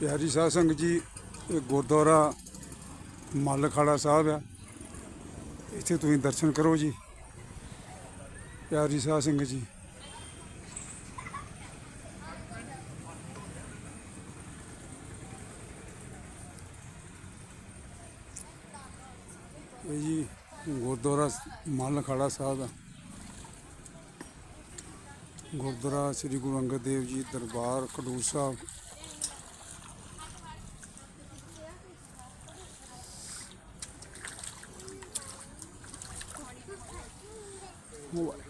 ਪਿਆਰੀ ਸਾਧ ਸੰਗਤ ਜੀ, ਇਹ ਗੁਰਦੁਆਰਾ ਮੱਲਖਾੜਾ ਸਾਹਿਬ ਆ। ਇੱਥੇ ਤੁਸੀਂ ਦਰਸ਼ਨ ਕਰੋ ਜੀ। ਪਿਆਰੀ ਸਾਧ ਸੰਗਤ ਜੀ। ਇਹ ਜੀ ਗੁਰਦੁਆਰਾ ਮੱਲਖਾੜਾ ਸਾਹਿਬ ਆ। ਗੁਰਦੁਆਰਾ ਸ੍ਰੀ ਗੁਰੂ ਅੰਗਦ ਦੇਵ ਜੀ ਦਰਬਾਰ ਖਡੂਰ ਸਾਹਿਬ। more.